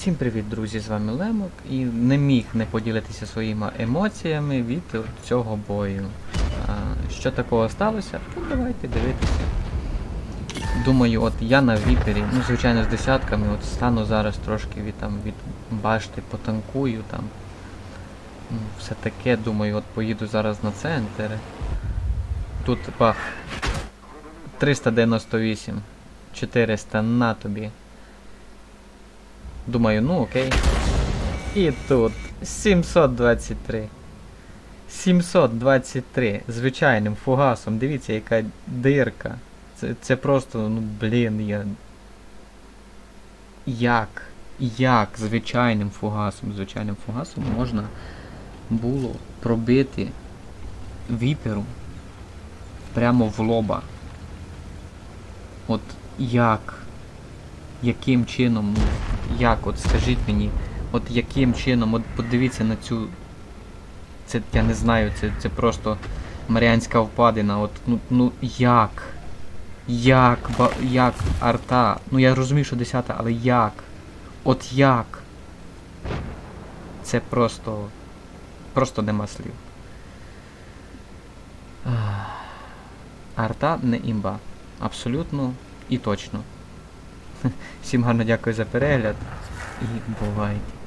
Всім привіт, друзі! З вами Лемок і не міг не поділитися своїми емоціями від цього бою. Що такого сталося? Ну, давайте дивитися. Думаю, от я на віпері, ну звичайно з десятками, от стану зараз трошки від там від башти, потанкую там. Ну, все таке, думаю, от поїду зараз на центр. Тут бах. 398. 400 на тобі. Думаю, ну окей. І тут 723. 723 звичайним фугасом. Дивіться, яка дирка. Це, це просто, ну блін, я. Як? Як звичайним фугасом, звичайним фугасом можна було пробити віперу прямо в лоба? От як? Яким чином? Як? От скажіть мені, от яким чином? От подивіться на цю. Це я не знаю, це, це просто Маріанська впадина. От ну, ну як? Як? Ба, як арта? Ну я розумію, що 10, але як? От як? Це просто. Просто нема слів. Арта не імба. Абсолютно і точно. Всім гарно дякую за перегляд і бувайте.